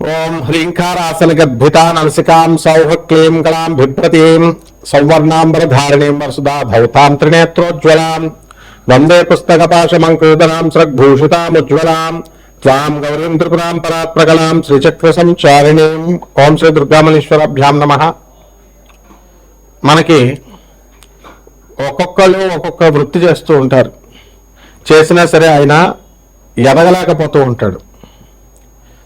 ఓం హ్రీంకారాసనగద్భితాన్ అలసికాం సౌహ క్లీం గళాం బిభ్రతీం సౌవర్ణాంబరధారిణీం వసుదా భౌతాం త్రినేత్రోజ్వలాం వందే పుస్తకపాశమంకృతనాం సృగ్భూషితాముజ్వలాం త్వాం గౌరీం త్రిపురాం పరాత్ప్రకలాం శ్రీచక్ర సంచారిణీం ఓం శ్రీ దుర్గామలీశ్వరాభ్యాం నమ. మనకి ఒక్కొక్కళ్ళు ఒక్కొక్క వృత్తి చేస్తూ ఉంటారు. చేసినా సరే ఆయన ఎదగలేకపోతూ ఉంటాడు.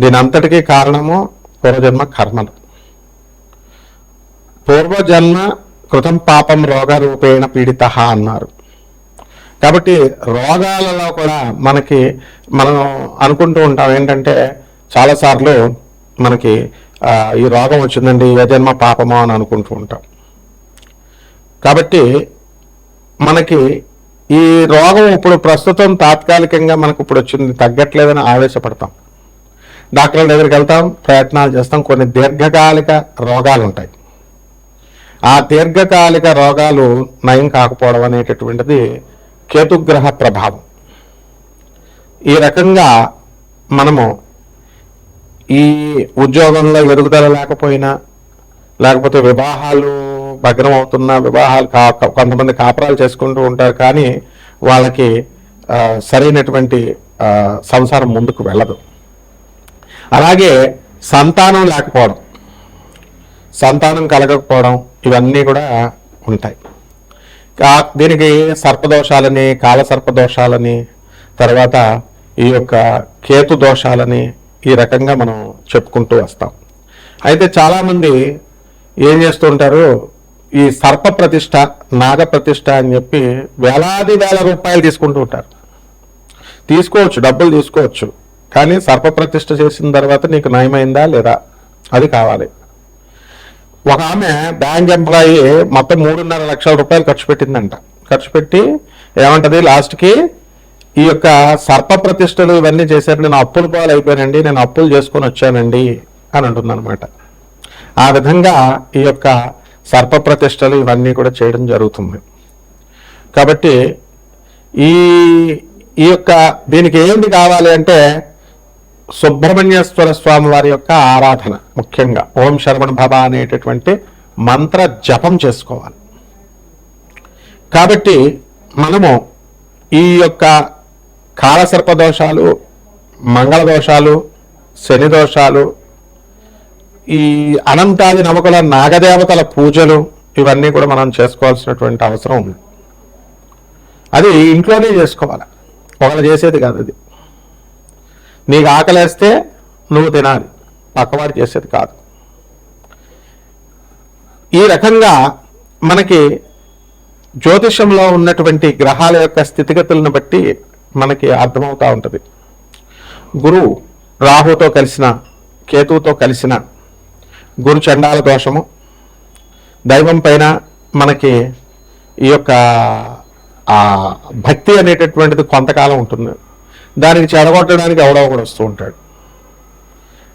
దీని అంతటికీ కారణము పూర్వజన్మ కర్మలు. పూర్వజన్మ కృతం పాపం రోగ రూపేణ పీడిత అన్నారు. కాబట్టి రోగాలలో కూడా మనకి మనం అనుకుంటూ ఉంటాం ఏంటంటే చాలాసార్లు మనకి ఈ రోగం వచ్చిందండి ఏ జన్మ పాపమో అని అనుకుంటూ ఉంటాం. కాబట్టి మనకి ఈ రోగం ఇప్పుడు ప్రస్తుతం తాత్కాలికంగా మనకు ఇప్పుడు వచ్చింది తగ్గట్లేదని ఆవేశపడతాం. డాక్టర్ల దగ్గరికి వెళ్తాం ప్రయత్నాలు చేస్తాం. కొన్ని దీర్ఘకాలిక రోగాలు ఉంటాయి ఆ దీర్ఘకాలిక రోగాలు నయం కాకపోవడం అనేటటువంటిది కేతుగ్రహ ప్రభావం. ఈ రకంగా మనము ఈ ఉద్యోగంలో ఎదుగుదల లేకపోయినా లేకపోతే వివాహాలు భగ్నం అవుతున్నా వివాహాలు కా కొంతమంది కాపురాలు చేసుకుంటూ ఉంటారు కానీ వాళ్ళకి సరైనటువంటి సంసారం ముందుకు వెళ్ళదు. అలాగే సంతానం లేకపోవడం సంతానం కలగకపోవడం ఇవన్నీ కూడా ఉంటాయి. దీనికి సర్పదోషాలని కాలసర్పదోషాలని తర్వాత ఈ యొక్క కేతు దోషాలని ఈ రకంగా మనం చెప్పుకుంటూ వస్తాం. అయితే చాలామంది ఏం చేస్తూ ఉంటారు ఈ సర్ప ప్రతిష్ట నాగ ప్రతిష్ట అని చెప్పి వేలాది వేల రూపాయలు తీసుకుంటూ ఉంటారు. తీసుకోవచ్చు డబ్బులు తీసుకోవచ్చు. కానీ సర్పప్రతిష్ట చేసిన తర్వాత నీకు నయమైందా లేదా? అది కావాలి. ఒక ఆమె బ్యాంక్ ఎంప్లాయీ మొత్తం మూడున్నర లక్షల రూపాయలు ఖర్చు పెట్టిందంట. ఖర్చు పెట్టి ఏమంటది? లాస్ట్కి ఈ యొక్క సర్ప ప్రతిష్టలు ఇవన్నీ చేశారు. నేను అప్పుల పాలు అయిపోయానండి నేను అప్పులు చేసుకొని వచ్చానండి అని అంటుందన్నమాట. ఆ విధంగా ఈ యొక్క సర్ప ప్రతిష్టలు ఇవన్నీ కూడా చేయడం జరుగుతుంది. కాబట్టి ఈ ఈ యొక్క దీనికి ఏంటి కావాలి అంటే సుబ్రహ్మణ్యేశ్వర స్వామి వారి యొక్క ఆరాధన ముఖ్యంగా. ఓం శరవణ భవ అనేటటువంటి మంత్ర జపం చేసుకోవాలి. కాబట్టి మనము ఈ యొక్క కాలసర్ప దోషాలు మంగళ దోషాలు శని దోషాలు ఈ అనంతాది నమకుల నాగదేవతల పూజలు ఇవన్నీ కూడా మనం చేసుకోవాల్సినటువంటి అవసరం ఉంది. అది ఇంట్లోనే చేసుకోవాలి. ఒకళ్ళు చేసేది కాదు అది. నీకు ఆకలేస్తే నువ్వు తినాలి. పక్కవాడు చేసేది కాదు. ఈ రకంగా మనకి జ్యోతిషంలో ఉన్నటువంటి గ్రహాల యొక్క స్థితిగతులను బట్టి మనకి అర్థమవుతూ ఉంటుంది. గురువు రాహుతో కలిసిన కేతువుతో కలిసిన గురు చండాల దోషము దైవం పైన మనకి ఈ యొక్క భక్తి అనేటటువంటిది కొంతకాలం ఉంటుంది. దానికి చెడగొట్టడానికి ఎవడో ఒకడు వస్తూ ఉంటాడు.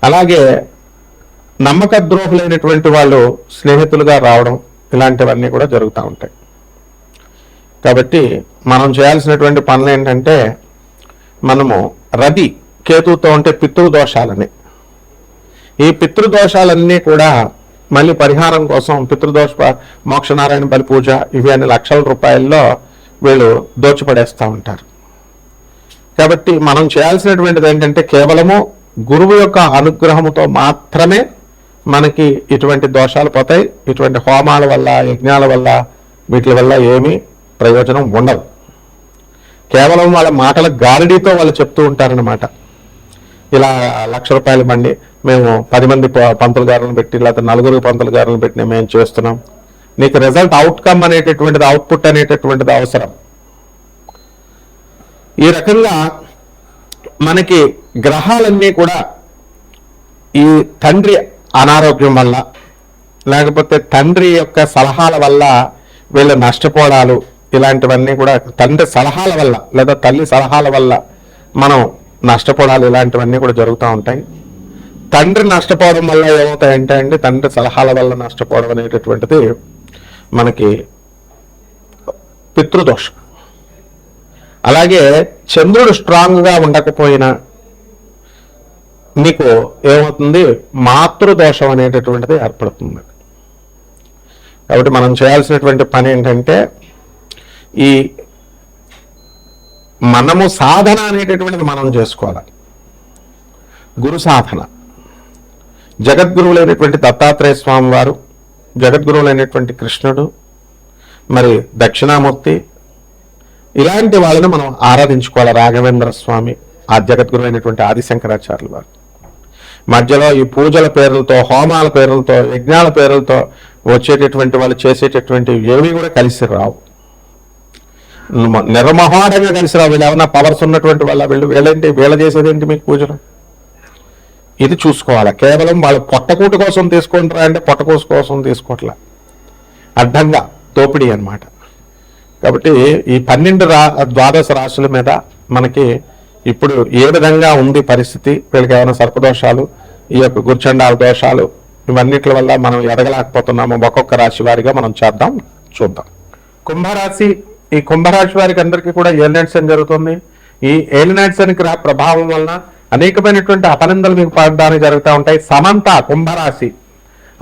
అలాగే నమ్మక ద్రోహులైనటువంటి వాళ్ళు స్నేహితులుగా రావడం ఇలాంటివన్నీ కూడా జరుగుతూ ఉంటాయి. కాబట్టి మనం చేయాల్సినటువంటి పనులు ఏంటంటే మనము రది కేతువుతో ఉంటే పితృదోషాలని. ఈ పితృదోషాలన్నీ కూడా మళ్ళీ పరిహారం కోసం పితృదోష మోక్షనారాయణ బలి పూజ ఇవి అన్ని లక్షల రూపాయల్లో వీళ్ళు దోచిపడేస్తూ ఉంటారు. కాబట్టి మనం చేయాల్సినటువంటిది ఏంటంటే కేవలము గురువు యొక్క అనుగ్రహముతో మాత్రమే మనకి ఇటువంటి దోషాలు పోతాయి. ఇటువంటి హోమాల వల్ల యజ్ఞాల వల్ల వీటి వల్ల ఏమీ ప్రయోజనం ఉండదు. కేవలం వాళ్ళ మాటల గాలిడీతో వాళ్ళు చెప్తూ ఉంటారనమాట ఇలా లక్ష రూపాయలు మండి మేము పది మంది ప- పంతులు గారులను పెట్టి లేకపోతే నలుగురు పంతులు గారులను పెట్టి మేము చేస్తున్నాం. నీకు రిజల్ట్ అవుట్కమ్ అనేటటువంటిది అవుట్పుట్ అనేటటువంటిది అవసరం. ఈ రకంగా మనకి గ్రహాలన్నీ కూడా ఈ తండ్రి అనారోగ్యం వల్ల లేకపోతే తండ్రి యొక్క సలహాల వల్ల వీళ్ళు నష్టపోవడాలు ఇలాంటివన్నీ కూడా తండ్రి సలహాల వల్ల లేదా తల్లి సలహాల వల్ల మనం నష్టపోవడాలు ఇలాంటివన్నీ కూడా జరుగుతూ ఉంటాయి. తండ్రి నష్టపోవడం వల్ల ఏమవుతాయంటే అండి తండ్రి సలహాల వల్ల నష్టపోవడం అనేటటువంటిది మనకి పితృదోషం. అలాగే చంద్రుడు స్ట్రాంగ్గా ఉండకపోయినా మీకు ఏమవుతుంది? మాతృదోషం అనేటటువంటిది ఏర్పడుతుంది. కాబట్టి మనం చేయాల్సినటువంటి పని ఏంటంటే ఈ మనము సాధన అనేటటువంటిది మనం చేసుకోవాలి. గురు సాధన. జగద్గురువులైనటువంటి దత్తాత్రేయ స్వామి వారు జగద్గురువులైనటువంటి కృష్ణుడు మరి దక్షిణామూర్తి ఇలాంటి వాళ్ళని మనం ఆరాధించుకోవాలి. రాఘవేంద్ర స్వామి ఆ జగద్గురు అయినటువంటి ఆదిశంకరాచార్యులు వారు. మధ్యలో ఈ పూజల పేర్లతో హోమాల పేర్లతో యజ్ఞాల పేర్లతో వచ్చేటటువంటి వాళ్ళు చేసేటటువంటి ఏవి కూడా కలిసి రావు. మ- కలిసి రావు. వీళ్ళు ఏమన్నా పవర్స్ ఉన్నటువంటి వాళ్ళ వీళ్ళు వీళ్ళేంటి? వీళ్ళ చేసేదేంటి మీకు పూజలు? ఇది చూసుకోవాలి. కేవలం వాళ్ళు పొట్టకూటు కోసం తీసుకుంటారా అంటే పొట్టకూసు కోసం తీసుకోవట్లే అడ్డంగా దోపిడీ అనమాట కాబట్టి ఈ పన్నెండు రా ద్వాదశ రాశుల మీద మనకి ఇప్పుడు ఏ విధంగా ఉంది పరిస్థితి? వీళ్ళకి ఏమైనా సర్పదోషాలు ఈ యొక్క గుర్చండాల దోషాలు ఇవన్నిటి వల్ల మనం ఎదగలేకపోతున్నాము ఒక్కొక్క రాశి వారిగా మనం చేద్దాం చూద్దాం. కుంభరాశి ఈ కుంభరాశి వారికి అందరికీ కూడా ఏలినాడ్సన్ అని జరుగుతుంది. ఈ ఏలినట్స్ రా గ్రహ ప్రభావం వలన అనేకమైనటువంటి అపనందలు మీకు పడడానికి జరుగుతూ ఉంటాయి. సమంత కుంభరాశి.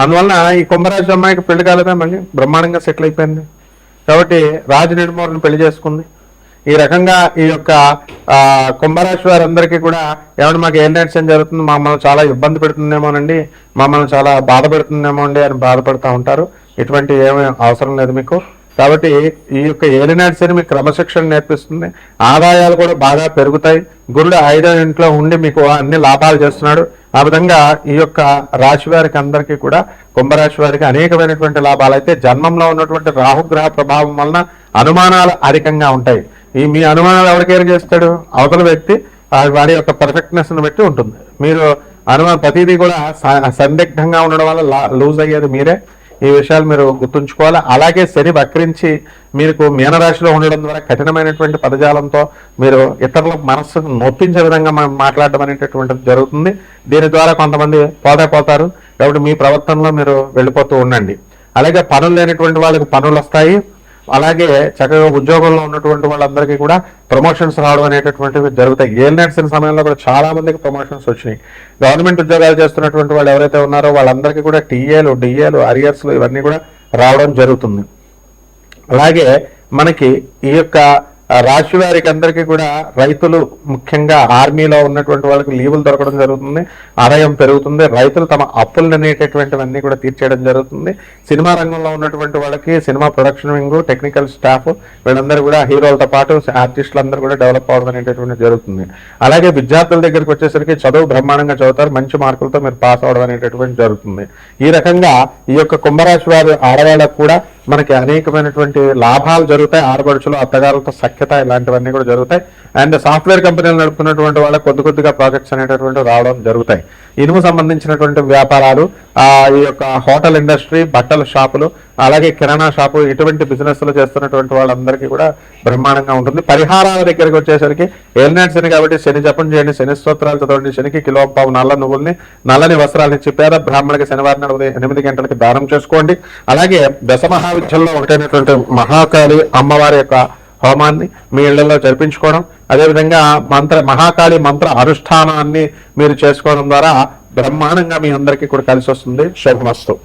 అందువలన ఈ కుంభరాశి అమ్మాయికి పెళ్ళి కాలేదా మళ్ళీ? బ్రహ్మాండంగా సెటిల్ అయిపోయింది. కాబట్టి రాజు నిర్మూలను పెళ్ళి చేసుకుంది. ఈ రకంగా ఈ యొక్క కుంభరాశి వారందరికీ కూడా ఏమన్నా మాకు ఏం అని జరుగుతుంది మమ్మల్ని చాలా ఇబ్బంది పెడుతుందేమోనండి మమ్మల్ని చాలా బాధ పెడుతుందేమో అండి అని బాధపడుతూ ఉంటారు. ఇటువంటి ఏమీ అవసరం లేదు మీకు. కాబట్టి ఈ యొక్క ఏలినాడ్స్ మీకు క్రమశిక్షణ నేర్పిస్తుంది. ఆదాయాలు కూడా బాగా పెరుగుతాయి. గురుడు ఐదో ఇంట్లో ఉండి మీకు అన్ని లాభాలు చేస్తున్నాడు. ఆ విధంగా ఈ యొక్క రాశి వారికి అందరికీ కూడా కుంభరాశి వారికి అనేకమైనటువంటి లాభాలు అయితే జన్మంలో ఉన్నటువంటి రాహుగ్రహ ప్రభావం వలన అనుమానాలు అధికంగా ఉంటాయి. ఈ మీ అనుమానాలు ఎవరికేరు చేస్తాడు? అవతల వ్యక్తి వాడి యొక్క పర్ఫెక్ట్నెస్ను బట్టి ఉంటుంది. మీరు అనుమానం ప్రతిదీ కూడా సందిగ్ధంగా ఉండడం వల్ల లా- లూజ్ అయ్యేది మీరే. ఈ విషయాలు మీరు గుర్తుంచుకోవాలి? అలాగే శని వక్రించి మీకు మీనరాశిలో ఉండడం ద్వారా కఠినమైనటువంటి పదజాలంతో మీరు ఇతరుల మనస్సును నొప్పించే విధంగా మనం మాట్లాడడం అనేటటువంటిది జరుగుతుంది. దీని ద్వారా కొంతమంది పోతే పోతారు కాబట్టి మీ ప్రవర్తనలో మీరు వెళ్ళిపోతూ ఉండండి. అలాగే పనులు లేనటువంటి వాళ్ళకి పనులు వస్తాయి. అలాగే చక్కగా ఉద్యోగంలో ఉన్నటువంటి వాళ్ళందరికీ కూడా ప్రమోషన్స్ రావడం అనేటటువంటివి జరుగుతాయి. ఏల్ నడిచిన సమయంలో కూడా చాలా మందికి ప్రమోషన్స్ వచ్చినాయి. గవర్నమెంట్ ఉద్యోగాలు చేస్తున్నటువంటి వాళ్ళు ఎవరైతే ఉన్నారో వాళ్ళందరికీ కూడా టీఏలు డిఏలు అరియర్స్లు ఇవన్నీ కూడా రావడం జరుగుతుంది. అలాగే మనకి ఈ యొక్క రాశి వారికి అందరికీ కూడా రైతులు ముఖ్యంగా ఆర్మీలో ఉన్నటువంటి వాళ్ళకి లీవులు దొరకడం జరుగుతుంది ఆదాయం పెరుగుతుంది రైతులు తమ అప్పులు అనేటటువంటివన్నీ కూడా తీర్చేయడం జరుగుతుంది. సినిమా రంగంలో ఉన్నటువంటి వాళ్ళకి cinema production wing technical staff వీళ్ళందరూ కూడా హీరోలతో పాటు ఆర్టిస్టులు అందరూ కూడా డెవలప్ అవడం అనేటటువంటి జరుగుతుంది. అలాగే విద్యార్థుల దగ్గరికి వచ్చేసరికి చదువు బ్రహ్మాండంగా చదువుతారు మంచి మార్కులతో మీరు పాస్ అవడం అనేటటువంటి జరుగుతుంది. ఈ రకంగా ఈ యొక్క కుంభరాశి వారి ఆడవాళ్ళకు కూడా మనకి అనేకమైనటువంటి లాభాలు జరుగుతాయి ఆడపడుచులు అత్తగారులతో సఖ్యత ఇలాంటివన్నీ కూడా జరుగుతాయి. అండ్ సాఫ్ట్వేర్ కంపెనీలు నడుపుకున్నటువంటి వాళ్ళకి కొద్ది కొద్దిగా ప్రాజెక్ట్స్ అనేటటువంటి రావడం జరుగుతాయి. ఇనుము సంబంధించినటువంటి వ్యాపారాలు ఆ ఈ యొక్క హోటల్ ఇండస్ట్రీ బట్టల షాపులు అలాగే కిరాణా షాపు ఇటువంటి బిజినెస్లు చేస్తున్నటువంటి వాళ్ళందరికీ కూడా బ్రహ్మాండంగా ఉంటుంది. పరిహారాల దగ్గరికి వచ్చేసరికి ఏలినాటి శని కాబట్టి శని జపం చేయండి శని స్తోత్రాలు చదవండి శనికి కిలో పావు నల్ల నువ్వుల్ని నల్లని వస్త్రాలు ఇచ్చి పేద బ్రాహ్మణికి శనివారం ఉదయం ఎనిమిది గంటలకి దానం చేసుకోండి. అలాగే దశ మహావిద్యంలో ఒకటైనటువంటి మహాకాళి అమ్మవారి యొక్క హోమాన్ని మీ ఇళ్ళలో జరిపించుకోవడం. అదేవిధంగా మంత్ర మహాకాళి మంత్ర అనుష్ఠానాన్ని మీరు చేసుకోవడం ద్వారా బ్రహ్మాండంగా మీ అందరికీ కూడా కలిసి వస్తుంది. శుభమస్తు.